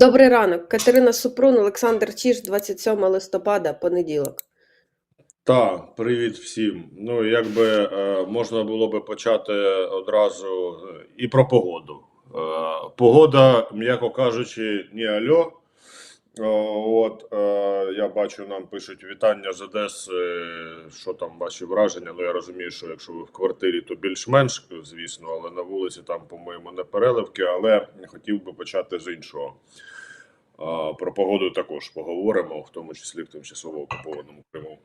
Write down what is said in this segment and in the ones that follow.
Добрий ранок. Катерина Супрун, Олександр Чіш, 27 листопада, понеділок. Так, привіт всім. Ну, якби е, можна було би почати одразу е, і про погоду. Е, погода, м'яко кажучи, не альо. От я бачу, нам пишуть вітання з Одеси. Що там ваші враження? Ну я розумію, що якщо ви в квартирі, то більш-менш, звісно, але на вулиці там, по-моєму, не переливки. Але хотів би почати з іншого. Про погоду також поговоримо, в тому числі в тимчасово окупованому Криму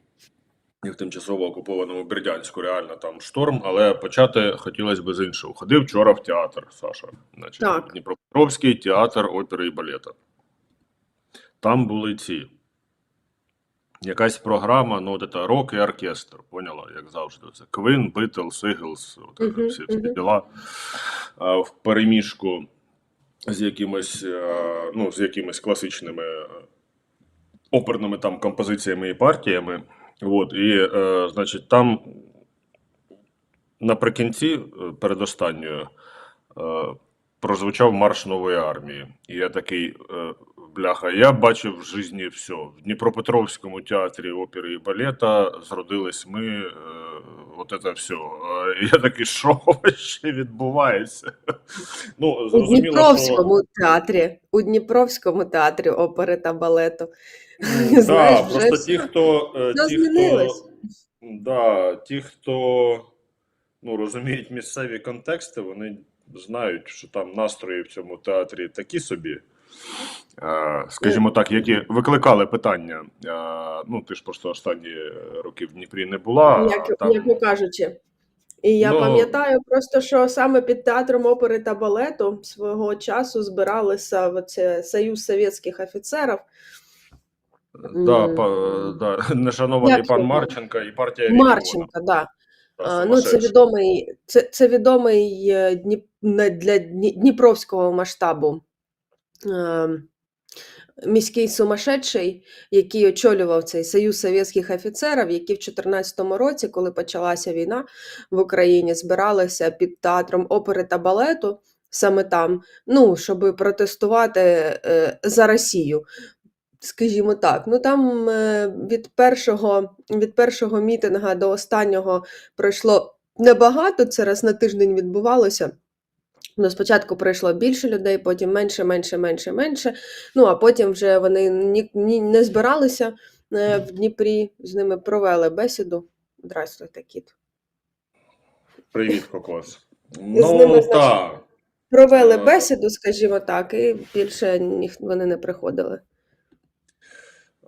і в тимчасово окупованому Бердянську. Реально там шторм, але почати хотілося б з іншого. Ходив вчора в театр, Саша. Значить, Так. Дніпропетровський театр опери і балета. Там були ці. Якась програма, ну, от це рок і оркестр, поняла, як завжди. Це Квин, от це Мгм, всі ці мгм. діла а, в переміжку з якимось, е, ну, з якимись класичними е, оперними там композиціями і партіями. От, і, е, значить, там наприкінці, передостанньою, прозвучав марш нової армії. І я такий, бляха, я бачив в житті все. В Дніпропетровському театрі опери і балета зродились ми, е, от це все. Е, я такий, що ще відбувається? Ну, У зрозуміло, що... Дніпровському театрі, у Дніпровському театрі опери та балету. Ну, Знаєш, да, просто все. ті, хто, е, ті, хто, да, ті, хто ну, розуміють місцеві контексти, вони знають, що там настрої в цьому театрі такі собі, е, скажімо так, які викликали питання. Е, ну, ти ж просто останні роки в Дніпрі не була. Як, там, яку кажучи. І я Ну- пам'ятаю просто, що саме під театром опери та балету свого часу збиралися в оце Союз совєтських офіцерів. да, М. па, да, нешанований Як пан його? Марченка і партія. Марченка, да. А, Ну, це відомий, це, це відомий е, Дніп, для дніпровського масштабу е, міський сумасшедший, який очолював цей Союз совєтських офіцерів, які в 2014 році, коли почалася війна в Україні, збиралися під театром опери та балету. Саме там, ну, щоб протестувати е, за Росію. Скажімо так, ну там е, від першого, від першого мітинга до останнього пройшло небагато, це раз на тиждень відбувалося. Ну, спочатку прийшло більше людей, потім менше, менше, менше, менше. Ну, а потім вже вони ні, ні, не збиралися е, в Дніпрі, з ними провели бесіду. Здравствуйте, кіт. Привіт, Кокос. ними, Ну, значить, так. Провели Е. бесіду, скажімо так, і більше ніх, вони не приходили.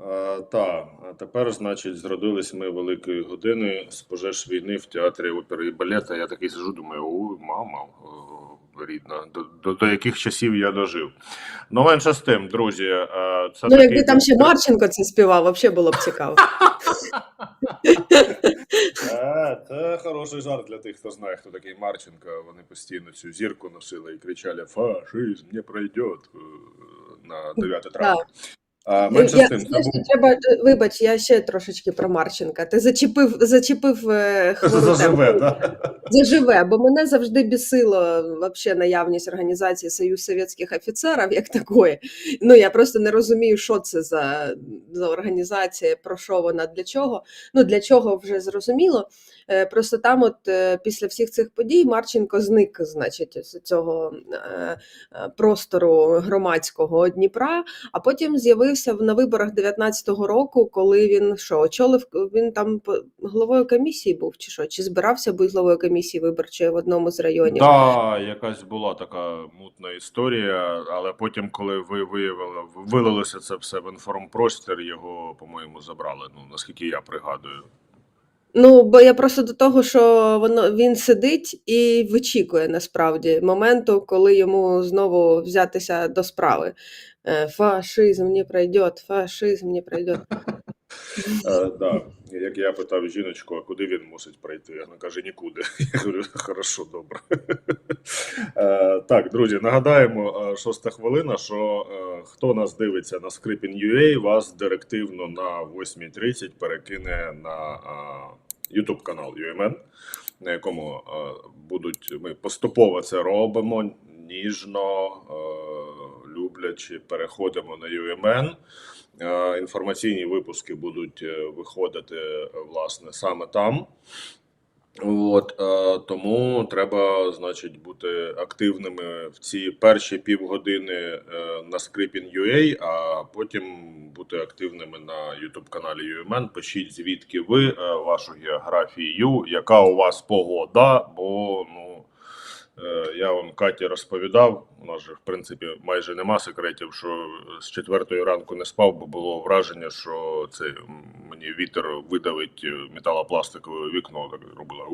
Е, та, а тепер, значить, зродились ми великої години з пожеж війни в театрі опери і балета. Я такий сижу, думаю, ой, мама рідна, до, до, до яких часів я дожив. Ну, менше з тим, друзі, е, це Ну, такий якби там ще Марченко це співав, взагалі було б цікаво. Е, Це хороший жарт для тих, хто знає, хто такий Марченко. Вони постійно цю зірку носили і кричали «Фашизм не пройде» е, на 9 травня. А, менше Я, з тим, це знаєш, треба, е, вибач, я ще трошечки про Марченка. Ти зачепив, зачепив е, хвору заживе, да? Заживе, бо мене завжди бісило вообще наявність організації Союз Совєтських офіцерів як такої. Ну я просто не розумію, що це за, за організація, про що вона, для чого. Ну для чого вже зрозуміло. Е, Просто там, от е, після всіх цих подій, Марченко зник, значить, з цього е, простору громадського Дніпра. А потім з'явився на виборах 19-го року, коли він що очолив він там головою комісії був, чи що, чи збирався бути головою комісії виборчої в одному з районів. Да, якась була така мутна історія, але потім, коли ви виявили, вилилося це все в інформпростір, його, по-моєму, забрали. Ну, наскільки я пригадую. Ну, бо я просто до того, що воно він сидить і вичікує насправді моменту, коли йому знову взятися до справи. Е, Фашизм не пройде, фашизм не пройде. Е, да. Як я питав жіночку, а куди він мусить пройти? Вона каже, нікуди. Я говорю, хорошо, добре. Е, так, друзі, нагадаємо, е, шоста хвилина, що хто нас дивиться на Scripin.ua, вас директивно на 8.30 перекине на YouTube канал UMN, на якому будуть ми поступово це робимо ніжно, люблячи, переходимо на UMN. Е, Інформаційні випуски будуть е, виходити е, власне саме там. От, тому треба, значить, бути активними в ці перші півгодини на Scripin.ua, а потім бути активними на YouTube каналі UMN. Пишіть звідки ви вашу географію, яка у вас погода, бо ну. Е, Я вам Каті розповідав. У нас же в принципі майже нема секретів, що з четвертої ранку не спав, бо було враження, що це мені вітер видавить е, металопластикове вікно. Так робила.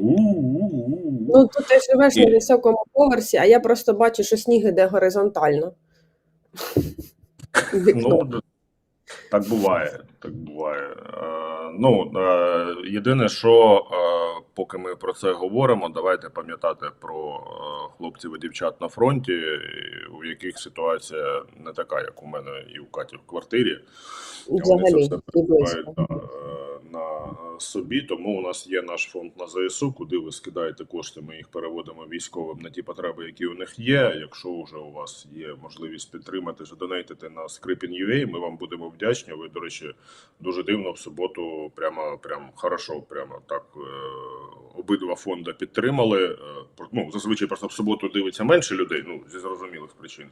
Ну, тут ти живеш на високому поверсі, а я просто бачу, що сніг іде горизонтально. Ну, так буває. Так буває. Е, ну, єдине, що поки ми про це говоримо, давайте пам'ятати про е, хлопців і дівчат на фронті, у яких ситуація не така, як у мене і у Каті в квартирі. Вони це все і переживають собі. Тому у нас є наш фонд на ЗСУ, куди ви скидаєте кошти. Ми їх переводимо військовим на ті потреби, які у них є. Якщо вже у вас є можливість підтримати, задонейтити на Scripin.ua, ми вам будемо вдячні. Ви, до речі, дуже дивно в суботу, прямо прям хорошо, прямо так е, обидва фонди підтримали. Е, Ну зазвичай просто в суботу дивиться менше людей. Ну зі зрозумілих причин.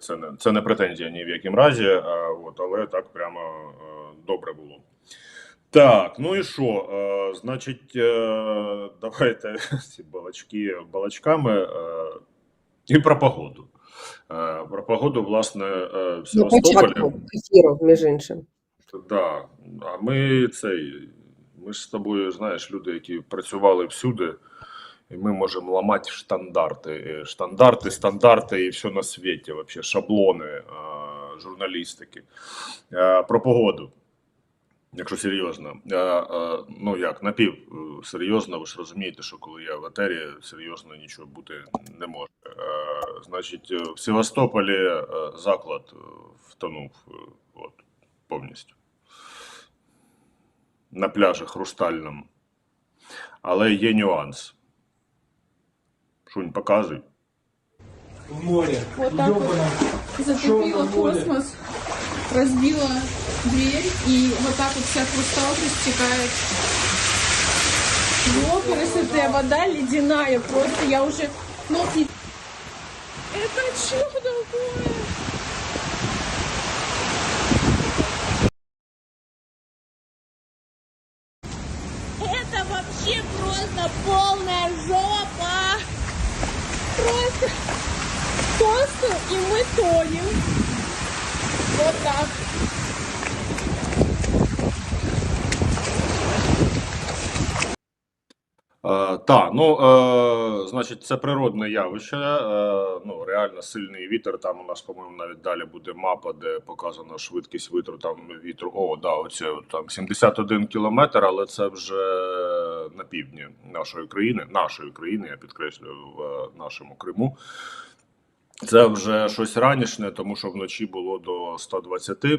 Це не це не претензія ні в якому разі, а, от, але так прямо е, добре було. Так, ну і що? Е, значить, е, давайте ці балачки балачками і про погоду. Про погоду, власне, в На Севастополі. ефіру, між іншим. Да. А ми цей. Ми ж з тобою, знаєш, люди, які працювали всюди, і ми можемо ламати штандарти. Штандарти, стандарти і все на світі, вообще, шаблони журналістики. Про погоду. Якщо серйозно, Е, е, ну як напів е, серйозно, ви ж розумієте, що коли я в етері, серйозно нічого бути не може. Е, Значить, в Севастополі заклад втонув от, повністю на пляжі Хрустальному. Але є нюанс. Шунь, показуй. в море. Вот так вот затопило космос, разбила дверь, и вот так вот вся хрусталка стекает. Во, красота, вода ледяная, просто я уже ног не... Это что такое? Е, та, ну, е, значить, це природне явище. Е, ну, реально сильний вітер. Там у нас, по-моєму, навіть далі буде мапа, де показана швидкість вітру. Там вітру. О, да, оце там 71 кілометр, але це вже на півдні нашої країни, нашої країни, я підкреслюю, в е, нашому Криму. Це вже щось ранішне, тому що вночі було до 120. Е,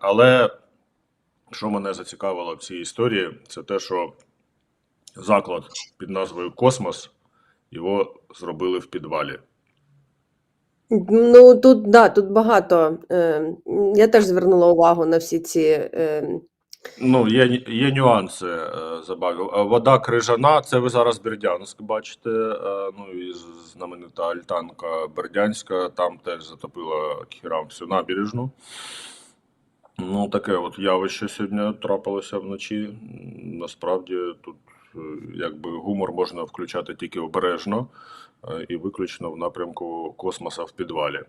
але що мене зацікавило в цій історії, це те, що заклад під назвою Космос його зробили в підвалі. Ну, тут, да, тут багато. Е, я теж звернула увагу на всі ці. Е, Ну, є, є нюанси е, забавив. Е, Вода крижана, це ви зараз Бердянськ бачите. е, Ну і знаменита альтанка Бердянська, там теж затопила хірам всю набережну. Ну, таке от явище сьогодні трапилося вночі. Насправді тут якби гумор можна включати тільки обережно е, і виключно в напрямку космоса в підвалі.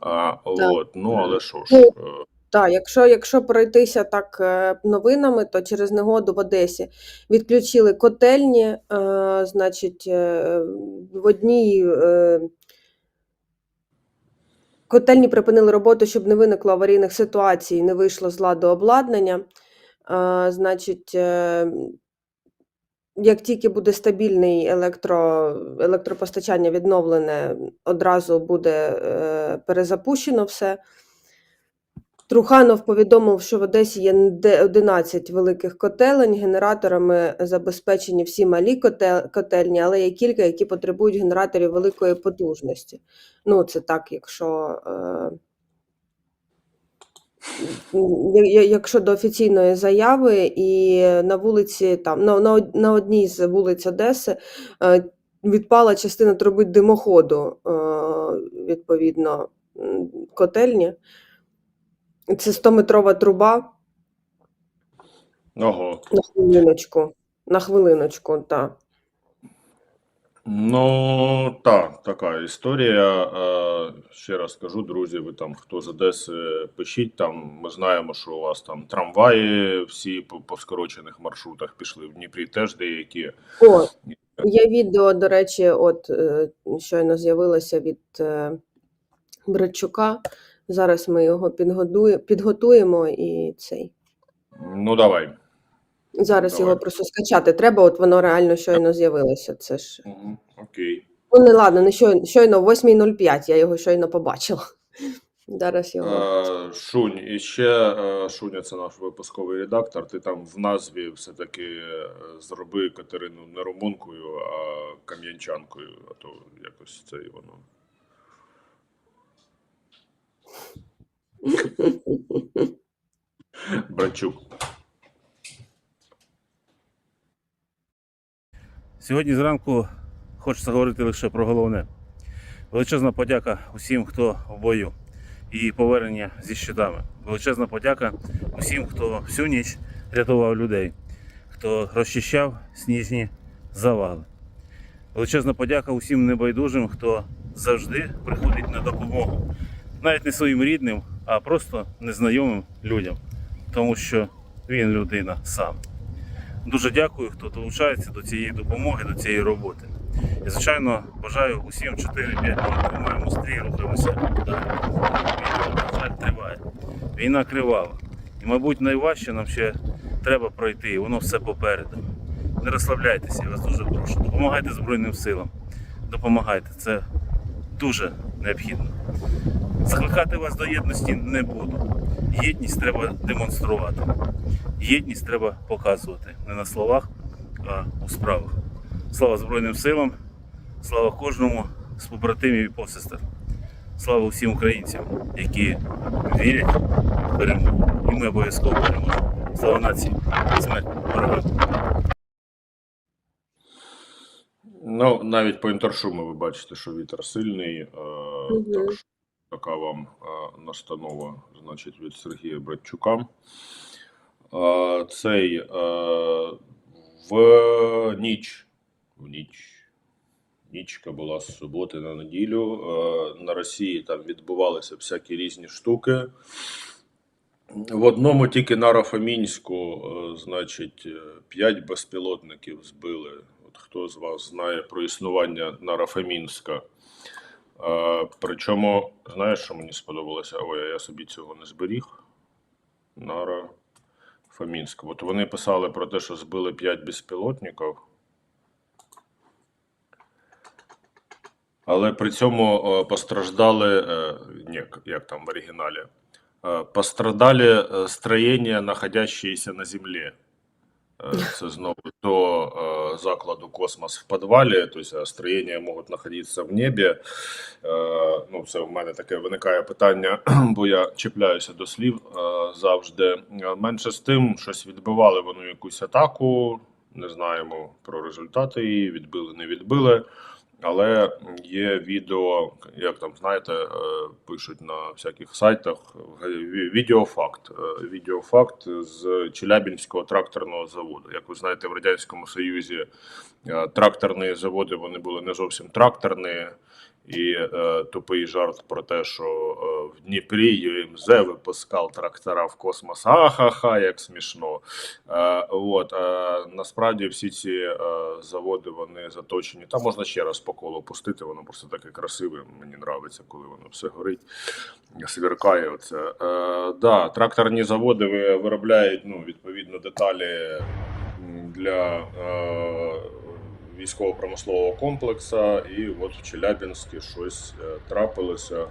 А, от, ну, але що ж. Ну, е, Так, якщо, якщо пройтися так е, новинами, то через негоду в Одесі відключили котельні, е, значить, е, в одній е, котельні припинили роботу, щоб не виникло аварійних ситуацій, не вийшло з ладу обладнання. Е, Значить, е, як тільки буде стабільний електро, електропостачання відновлене, одразу буде е, перезапущено все. Труханов повідомив, що в Одесі є 11 великих котелень. Генераторами забезпечені всі малі котельні, але є кілька, які потребують генераторів великої потужності. Ну, це так, якщо. Е... Якщо до офіційної заяви, і на вулиці, там, на, на, на одній з вулиць Одеси е, відпала частина труби димоходу, е, відповідно, котельні. Це 100-метрова труба Ого. на хвилиночку. На хвилиночку, так. Ну, так, така історія. Е, Ще раз кажу, друзі, ви там, хто з Одеси, пишіть там. Ми знаємо, що у вас там трамваї всі по, по скорочених маршрутах пішли. В Дніпрі теж деякі. О, є відео, до речі, от е, щойно з'явилося від е, Братчука. Зараз ми його підготуємо і цей. Ну, давай. Зараз Давай. його просто скачати треба, от воно реально щойно з'явилося. Це ж. Угу. Окей. Ну, не ладно, не щойно, щойно в 8.05 я його щойно побачила. Зараз його. Е, Шунь, і ще е, Шуня, це наш випусковий редактор. Ти там в назві все-таки е, зроби Катерину не румункою, а кам'янчанкою, а то якось це і воно. Братчук. Сьогодні зранку хочеться говорити лише про головне. Величезна подяка усім, хто в бою і повернення зі щитами. Величезна подяка усім, хто всю ніч рятував людей, хто розчищав сніжні завали. Величезна подяка усім небайдужим, хто завжди приходить на допомогу. Навіть не своїм рідним, а просто незнайомим людям, тому що він людина сам. Дуже дякую, хто долучається до цієї допомоги, до цієї роботи. І, звичайно, бажаю усім 4-5 років тримаємо стрій, рухаємося далі. Війна, триває. Війна кривава. І, мабуть, найважче нам ще треба пройти, і воно все попереду. Не розслабляйтеся, я вас дуже прошу. Допомагайте Збройним силам. Допомагайте, це дуже необхідно. Закликати вас до єдності не буду. Єдність треба демонструвати. Єдність треба показувати не на словах, а у справах. Слава Збройним силам, слава кожному з побратимів і посестер. Слава всім українцям, які вірять в перемогу. І ми обов'язково переможемо. Слава нації, смерть ворогам. Ну, навіть по інтершуму ви бачите, що вітер сильний. Е, Мгм. так що така вам е, настанова, значить, від Сергія Братчука. Е, цей е, в ніч, в ніч, нічка була з суботи на неділю. На Росії там відбувалися всякі різні штуки. В одному тільки на Рафамінську, значить, 5 безпілотників збили. От хто з вас знає про існування Нарафамінська? Е, причому, знаєш, що мені сподобалося? Ой, я собі цього не зберіг. Нара Фамінська. От вони писали про те, що збили 5 безпілотників. Але при цьому е, постраждали, е, ні, як там в оригіналі, Э, пострадали строения, находящиеся на земле. Э, Це знову до е, закладу космос в підвалі, тобто строєння можуть знаходитися в небі. Е, Ну, це в мене таке виникає питання, бо я чіпляюся до слів е, завжди. Е, Менше з тим, щось відбивали вони якусь атаку. Не знаємо про результати її, відбили, не відбили. Але є відео, як там знаєте, е, пишуть на всяких сайтах. е, Відеофакт. Е, Відеофакт з Челябінського тракторного заводу. Як ви знаєте, в радянському Союзі тракторні заводи вони були не зовсім тракторні. І е, тупий жарт про те, що е, в Дніпрі ЮМЗ випускав трактора в космос. Ахаха, як смішно. Е, от, е, насправді всі ці е, заводи вони заточені. Там можна ще раз по пустити, воно просто таке красиве. Мені подобається, коли воно все горить, свіркає. Оце. Е, да, тракторні заводи виробляють ну, відповідно деталі для е, військово-промислового комплексу. І от в Челябінську щось е, трапилося.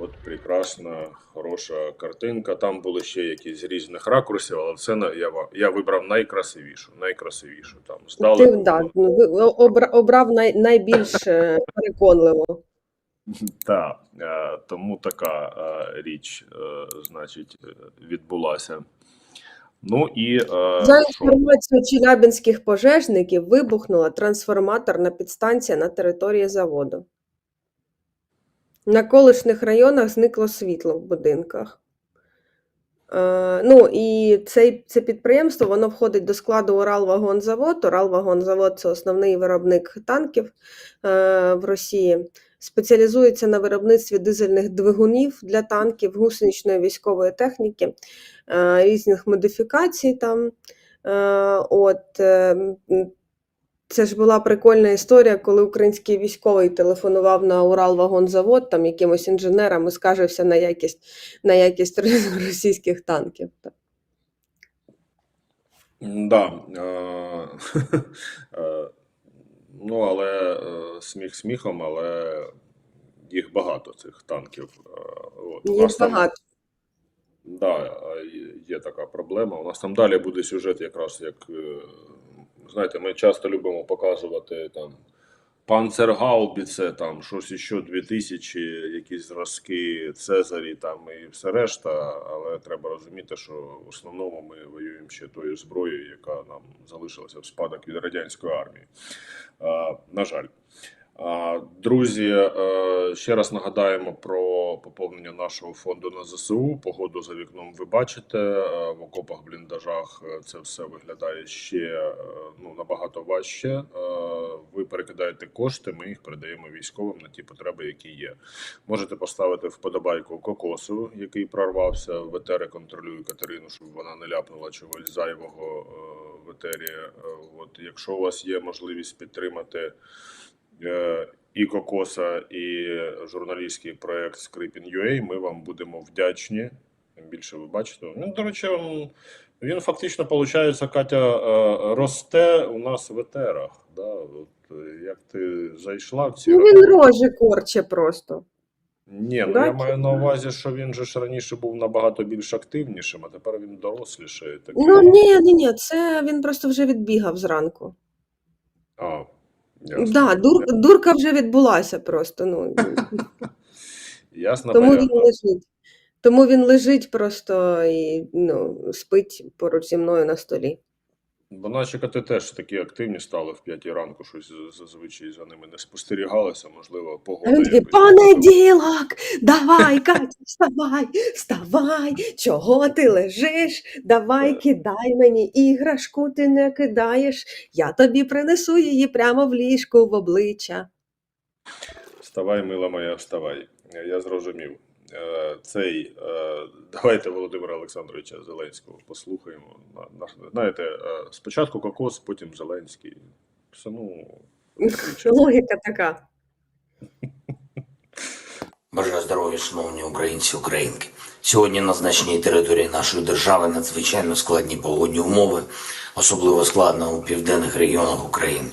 От прекрасна, хороша картинка. Там були ще якісь з різних ракурсів, але це на- я, я вибрав найкрасивішу. Найкрасивішу. Там Ти здалеку да, ну, обрав най, найбільш е, переконливо. Так, е, тому така е, річ, значить, відбулася. Ну і За інформацією челябинських пожежників, вибухнула трансформаторна підстанція на території заводу. На колишніх районах зникло світло в будинках. Е, ну і цей, це підприємство воно входить до складу Уралвагонзавод. Уралвагонзавод це основний виробник танків е, в Росії. Спеціалізується на виробництві дизельних двигунів для танків, гусеничної військової техніки, е, різних модифікацій там. От, це ж була прикольна історія, коли український військовий телефонував на Уралвагонзавод там якимось інженерам і скаржився на якість, на якість російських танків. Да, е, е, ну, але е, сміх сміхом, але їх багато, цих танків. От. Їх там, багато. да, е, є така проблема. У нас там далі буде сюжет, якраз як знаєте, ми часто любимо показувати там Панцергаубіце, там щось іще 2000, якісь зразки Цезарі там і все решта. Але треба розуміти, що в основному ми воюємо ще тою зброєю, яка нам залишилася в спадок від радянської армії. А, на жаль. А, Друзі, е, ще раз нагадаємо про поповнення нашого фонду на ЗСУ. Погоду за вікном ви бачите. Е, В окопах, бліндажах е, це все виглядає ще ну, набагато важче. Ви перекидаєте кошти, ми їх передаємо військовим на ті потреби, які є. Можете поставити вподобайку кокосу, який прорвався. В етері контролюю Катерину, щоб вона не ляпнула чогось зайвого в етері. От, якщо у вас є можливість підтримати і Кокоса, і журналістський проект Scripin.ua, ми вам будемо вдячні. Тим більше ви бачите. Ну, до речі, він, він фактично, виходить, Катя, е, росте у нас в етерах. Да? От, як ти зайшла в ці Ну він рожі корче просто. Ні, ну я маю на увазі, що він же ж раніше був набагато більш активнішим, а тепер він дорослішає. Такий. Ну ні, ні, ні, це він просто вже відбігав зранку. А, ясно. Да, дур, дурка вже відбулася просто. Ну, Ясно, тому він понятно. лежить. Тому він лежить просто і ну, спить поруч зі мною на столі. Бо наші коти теж такі активні стали в п'ятій ранку, щось зазвичай за ними не спостерігалося, можливо, погода. якось. понеділок, давай, Катя, вставай, вставай, чого ти лежиш? Давай, кидай мені іграшку, ти не кидаєш, я тобі принесу її прямо в ліжку в обличчя. Вставай, мила моя, вставай. Я зрозумів. Е, Цей, е, давайте Володимира Олександровича Зеленського послухаємо. На- на- Знаєте, е, спочатку Кокос, потім Зеленський. Все, ну. Логіка така. Бажаю здоров'я, шановні українці, українки. Сьогодні на значній території нашої держави надзвичайно складні погодні умови, особливо складно у південних регіонах України.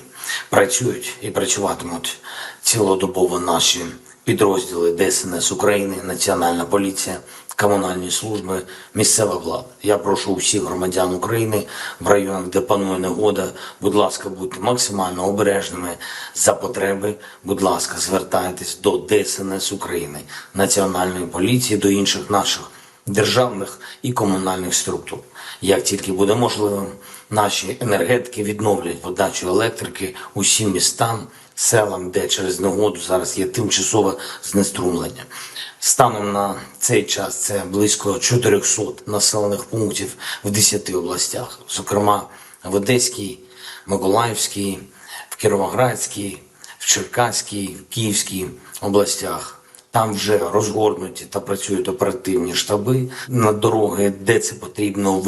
Працюють і працюватимуть цілодобово наші підрозділи ДСНС України, Національна поліція, комунальні служби, місцева влада. Я прошу усіх громадян України в районах, де панує негода, будь ласка, будьте максимально обережними за потреби. Будь ласка, звертайтесь до ДСНС України, Національної поліції, до інших наших державних і комунальних структур. Як тільки буде можливим, наші енергетики відновлять подачу електрики усім містам, селам, де через негоду зараз є тимчасове знеструмлення. Станом на цей час це близько 400 населених пунктів в 10 областях, зокрема в Одеській, Миколаївській, в Кіровоградській, в Черкаській, в Київській областях. Там вже розгорнуті та працюють оперативні штаби на дороги, де це потрібно,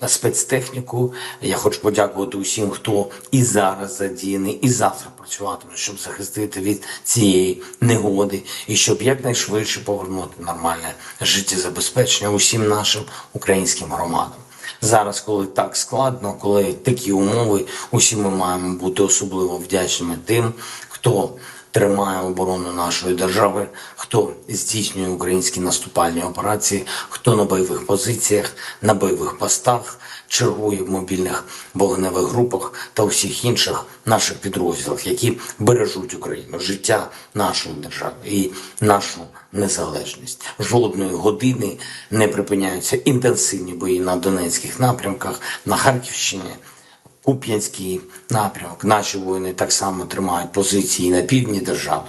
виведено спецтехніку. Я хочу подякувати усім, хто і зараз задіяний, і завтра працюватиме, щоб захистити від цієї негоди і щоб якнайшвидше повернути нормальне життєзабезпечення усім нашим українським громадам. Зараз, коли так складно, коли такі умови, усі ми маємо бути особливо вдячними тим, хто тримає оборону нашої держави, хто здійснює українські наступальні операції, хто на бойових позиціях, на бойових постах, чергує в мобільних вогневих групах та усіх інших наших підрозділах, які бережуть Україну, життя нашої держави і нашу незалежність. Жодної години не припиняються інтенсивні бої на Донецьких напрямках, на Харківщині. Куп'янський напрямок. Наші воїни так само тримають позиції на півдні держави.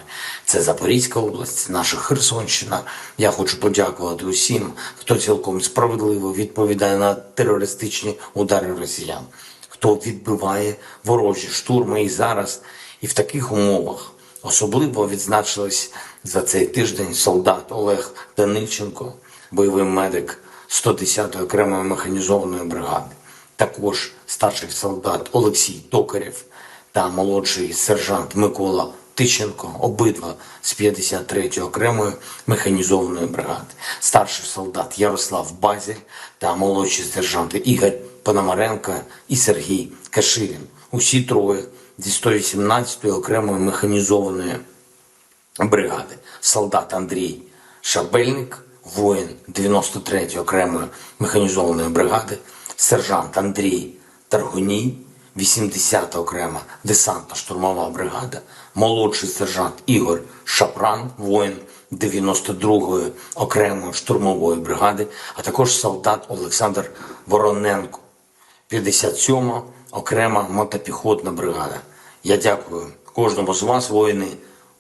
Це Запорізька область, наша Херсонщина. Я хочу подякувати усім, хто цілком справедливо відповідає на терористичні удари росіян, хто відбиває ворожі штурми і зараз, і в таких умовах особливо відзначились за цей тиждень солдат Олег Данильченко, бойовий медик 110-ї окремої механізованої бригади також старший солдат Олексій Токарєв та молодший сержант Микола Тищенко, обидва з 53-ї окремої механізованої бригади, старший солдат Ярослав Базіль та молодші сержанти Ігор Пономаренко і Сергій Каширін. Усі троє зі 118-ї окремої механізованої бригади. Солдат Андрій Шабельник, воїн 93-ї окремої механізованої бригади, сержант Андрій Таргуній, 80-та окрема десантна штурмова бригада, молодший сержант Ігор Шапран, воїн 92-ї окремої штурмової бригади, а також солдат Олександр Вороненко, 57-ма окрема мотопіхотна бригада. Я дякую кожному з вас, воїни,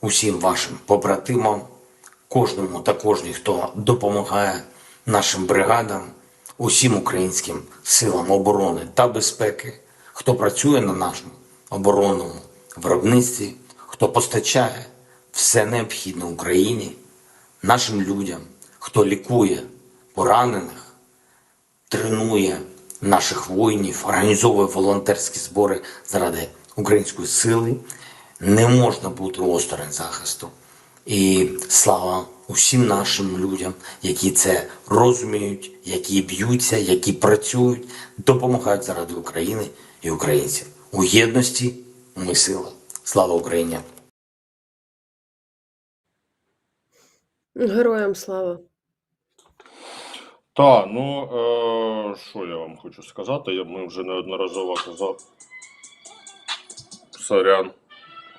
усім вашим побратимам, кожному та кожній, хто допомагає нашим бригадам, усім українським силам оборони та безпеки, хто працює на нашому оборонному виробництві, хто постачає все необхідне Україні, нашим людям, хто лікує поранених, тренує наших воїнів, організовує волонтерські збори заради української сили. Не можна бути осторонь захисту. І слава усім нашим людям, які це розуміють, які б'ються, які працюють, допомагають заради України і українців. У єдності ми сила. Слава Україні! Героям слава. Та, ну е, що я вам хочу сказати? Ми вже неодноразово казав. Сорян.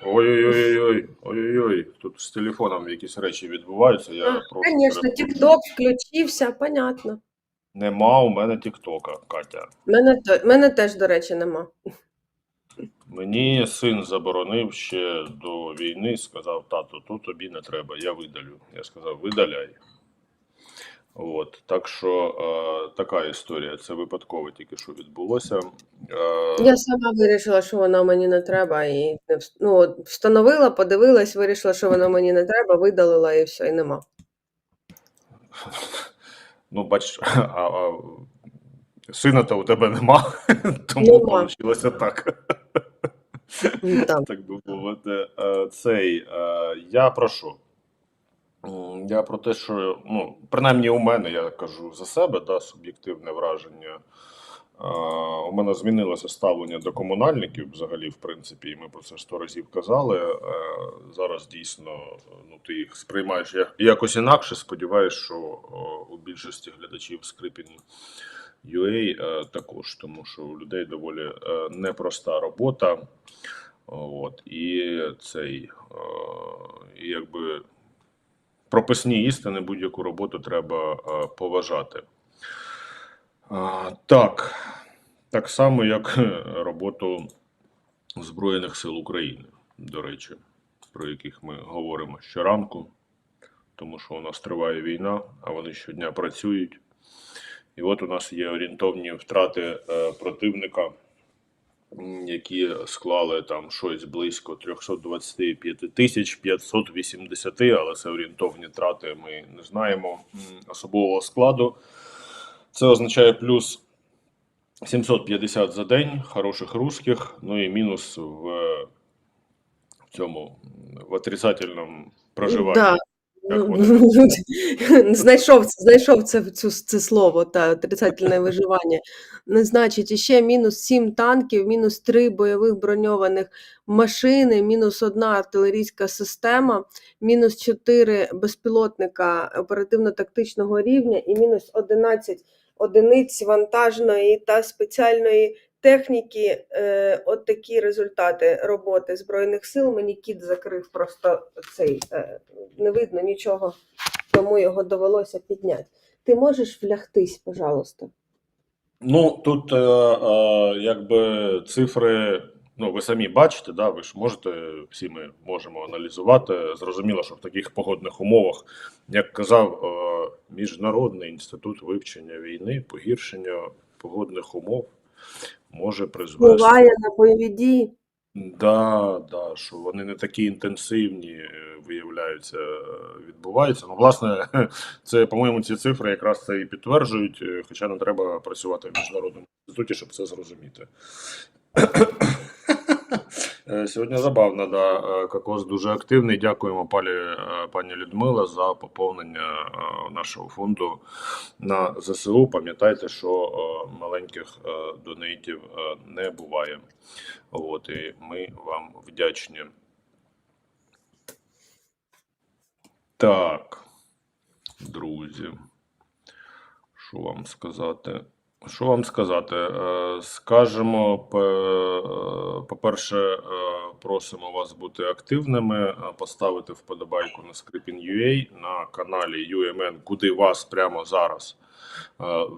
Ой-ой-ой, ой-ой-ой. Тут з телефоном якісь речі відбуваються. Я просто Звісно. TikTok включився, понятно. Нема у мене Тіктока, Катя. Мене, те- мене теж, до речі, нема. Мені син заборонив ще до війни, сказав, тату, тут тобі не треба, я видалю. Я сказав, видаляй. От, так що е, така історія. Це випадково тільки що відбулося. Е, Я сама вирішила, що воно мені не треба, і ну, встановила, подивилась, вирішила, що воно мені не треба, видалила і все, і нема. Ну, бач, а, а сина-то у тебе нема, тому Нема. вийшло так. Ну, так би мовити. Е, Цей, е, я про що? М, Я про те, що, ну, принаймні у мене, я кажу за себе, да, суб'єктивне враження. У мене змінилося ставлення до комунальників взагалі, в принципі, і ми про це сто разів казали. Е, Зараз дійсно ну, ти їх сприймаєш якось інакше. Сподіваюсь, що у більшості глядачів Скрипін UA е, також, тому що у людей доволі е, непроста робота. От, і цей, якби прописні істини, будь-яку роботу треба е, поважати. Так, так само, як е, роботу Збройних сил України, до речі, про яких ми говоримо щоранку, тому що у нас триває війна, а вони щодня працюють. І от у нас є орієнтовні втрати е, противника, які склали там щось близько 325 тисяч 580, але це орієнтовні втрати, ми не знаємо особового складу. Це означає плюс 750 за день хороших русських, ну і мінус в, в цьому в отрицательному проживанні. Да, Як Ну, знайшов, це- знайшов це, цю, це слово та отрицательне виживання. Не значить, іще мінус 7 танків, мінус 3 бойових броньованих машини, мінус 1 артилерійська система, мінус 4 безпілотника оперативно-тактичного рівня і мінус 11 одиниць вантажної та спеціальної техніки. Е, от такі результати роботи Збройних сил. Мені кіт закрив просто цей, е, не видно нічого, тому його довелося підняти. Ти можеш влягтись, пожалуйста? Ну, тут е, е, якби цифри, ну ви самі бачите, да, ви ж можете, всі ми можемо аналізувати. Зрозуміло, що в таких погодних умовах, як казав е, Міжнародний інститут вивчення війни, погіршення погодних умов може призвести. Впливає на бойові дії. Да, да, що вони не такі інтенсивні, е, виявляються, е, відбуваються. Ну, власне, це, по-моєму, ці цифри якраз це і підтверджують, е, хоча не треба працювати в міжнародному інституті, щоб це зрозуміти. Е, Сьогодні забавно, да. е, Кокос дуже активний. Дякуємо пані, е, пані Людмила за поповнення нашого фонду на ЗСУ. Пам'ятайте, що маленьких донейтів не буває. От, і ми вам вдячні. Так, друзі, що вам сказати? Що вам сказати? Е, Скажемо, е, по-перше, е, просимо вас бути активними, поставити вподобайку на Scripin.ua на каналі UMN, куди вас прямо зараз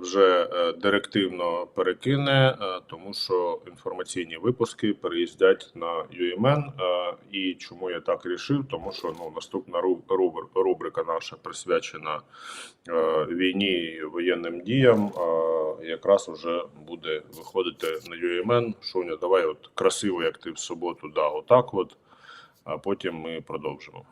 вже е, директивно перекине, е, тому що інформаційні випуски переїздять на UMN. е, І чому я так рішив? Тому що ну, наступна ру- рубрика наша присвячена е, війні і воєнним діям. е, Якраз уже буде виходити на UMN. Шоня, давай от красиво, як ти в суботу, да, отак от, а потім ми продовжимо.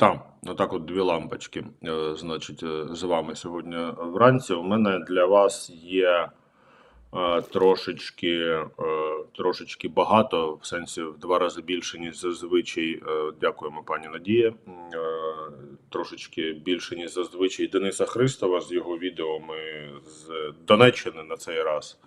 Так, отак от дві лампочки. Е, Значить, е, з вами сьогодні вранці. У мене для вас є е, трошечки, трошечки багато, в сенсі в два рази більше, ніж зазвичай. Дякуємо, пані Надія. Трошечки більше, ніж зазвичай Дениса Христова з його відео. Ми з Донеччини на цей раз.